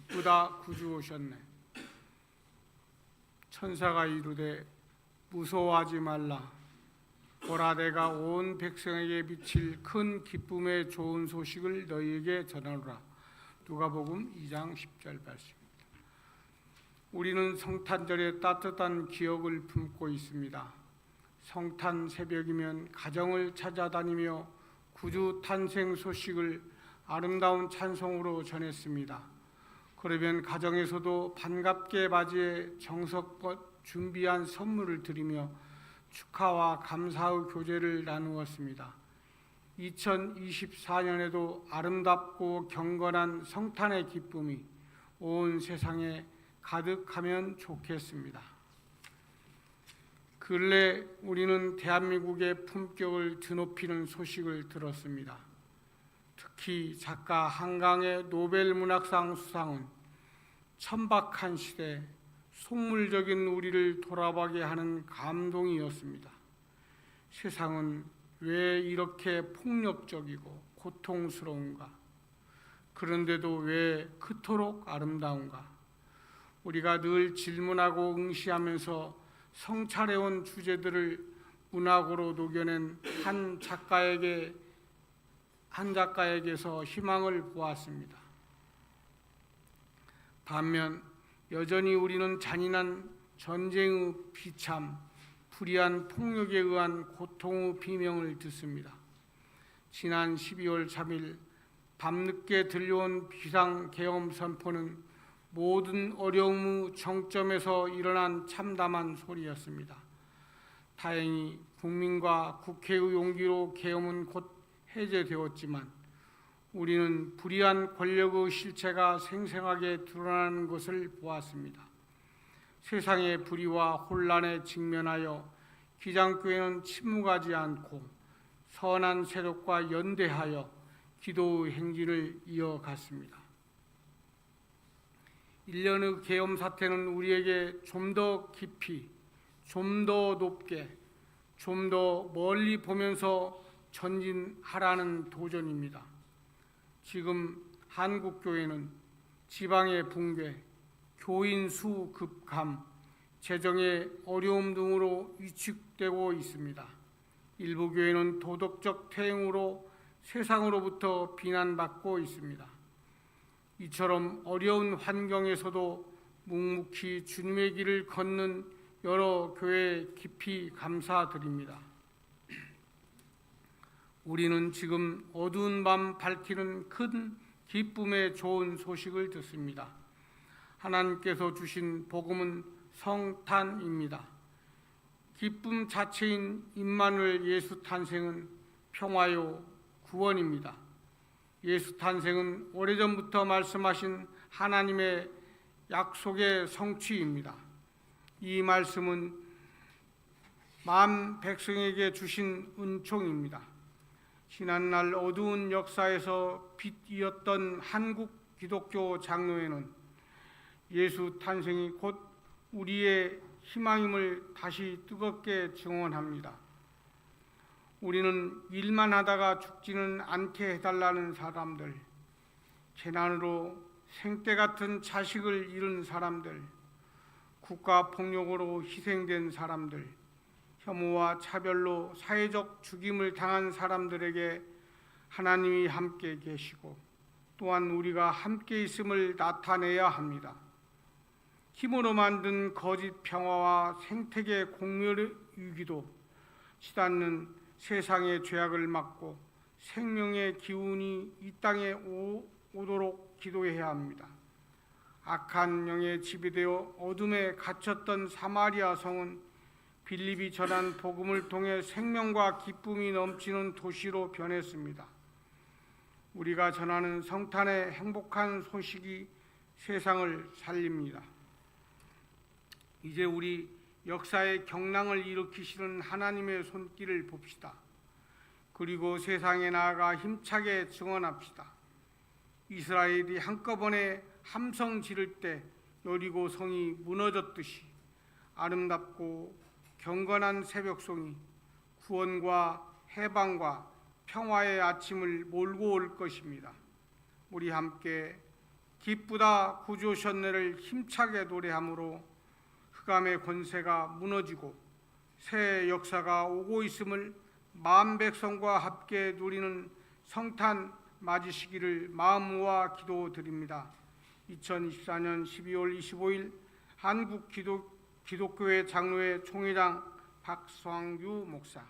기쁘다 구주 오셨네. 천사가 이르되 무서워하지 말라. 보라 내가 온 백성에게 미칠 큰 기쁨의 좋은 소식을 너희에게 전하노라. 누가복음 2장 10절 말씀입니다. 우리는 성탄절의 따뜻한 기억을 품고 있습니다. 성탄 새벽이면 가정을 찾아다니며 구주 탄생 소식을 아름다운 찬송으로 전했습니다. 그러면 가정에서도 반갑게 맞이해 정성껏 준비한 선물을 드리며 축하와 감사의 교제를 나누었습니다. 2024년에도 아름답고 경건한 성탄의 기쁨이 온 세상에 가득하면 좋겠습니다. 근래 우리는 대한민국의 품격을 드높이는 소식을 들었습니다. 특히 작가 한강의 노벨 문학상 수상은 천박한 시대 속물적인 우리를 돌아보게 하는 감동이었습니다. 세상은 왜 이렇게 폭력적이고 고통스러운가? 그런데도 왜 그토록 아름다운가? 우리가 늘 질문하고 응시하면서 성찰해온 주제들을 문학으로 녹여낸 한 작가에게 한 작가에게서 희망을 보았습니다. 반면 여전히 우리는 잔인한 전쟁의 비참, 불의한 폭력에 의한 고통의 비명을 듣습니다. 지난 12월 3일 밤늦게 들려온 비상 계엄 선포는 모든 어려움의 정점에서 일어난 참담한 소리였습니다. 다행히 국민과 국회의 용기로 계엄은 곧 해제되었지만 우리는 불의한 권력의 실체가 생생하게 드러나는 것을 보았습니다. 세상의 불의와 혼란에 직면하여 기장교회는 침묵하지 않고 선한 세력과 연대하여 기도의 행진을 이어갔습니다. 1년의 계엄 사태는 우리에게 좀 더 깊이, 좀 더 높게, 좀 더 멀리 보면서 전진하라는 도전입니다. 지금 한국 교회는 지방의 붕괴, 교인 수 급감, 재정의 어려움 등으로 위축되고 있습니다. 일부 교회는 도덕적 퇴행으로 세상으로부터 비난받고 있습니다. 이처럼 어려운 환경에서도 묵묵히 주님의 길을 걷는 여러 교회 깊이 감사드립니다. 우리는 지금 어두운 밤 밝히는 큰 기쁨의 좋은 소식을 듣습니다. 하나님께서 주신 복음은 성탄입니다. 기쁨 자체인 임마누엘 예수 탄생은 평화요 구원입니다. 예수 탄생은 오래전부터 말씀하신 하나님의 약속의 성취입니다. 이 말씀은 만 백성에게 주신 은총입니다. 지난날 어두운 역사에서 빛이었던 한국 기독교 장로회는 예수 탄생이 곧 우리의 희망임을 다시 뜨겁게 증언합니다. 우리는 일만 하다가 죽지는 않게 해달라는 사람들, 재난으로 생때 같은 자식을 잃은 사람들, 국가 폭력으로 희생된 사람들, 혐오와 차별로 사회적 죽임을 당한 사람들에게 하나님이 함께 계시고 또한 우리가 함께 있음을 나타내야 합니다. 힘으로 만든 거짓 평화와 생태계 공멸의 위기도 치닫는 세상의 죄악을 막고 생명의 기운이 이 땅에 오, 오도록 기도해야 합니다. 악한 영에 지배되어 어둠에 갇혔던 사마리아 성은 빌립이 전한 복음을 통해 생명과 기쁨이 넘치는 도시로 변했습니다. 우리가 전하는 성탄의 행복한 소식이 세상을 살립니다. 이제 우리 역사의 경랑을 일으키시는 하나님의 손길을 봅시다. 그리고 세상에 나아가 힘차게 증언합시다. 이스라엘이 한꺼번에 함성 지를 때 여리고 성이 무너졌듯이 아름답고 경건한 새벽송이 구원과 해방과 평화의 아침을 몰고 올 것입니다. 우리 함께 기쁘다 구주오셨네를 힘차게 노래함으로 흑암의 권세가 무너지고 새 역사가 오고 있음을 만 백성과 함께 누리는 성탄 맞으시기를 마음 모아 기도드립니다. 2024년 12월 25일 한국 기독, 기독교회 장로회 총회장 박성유 목사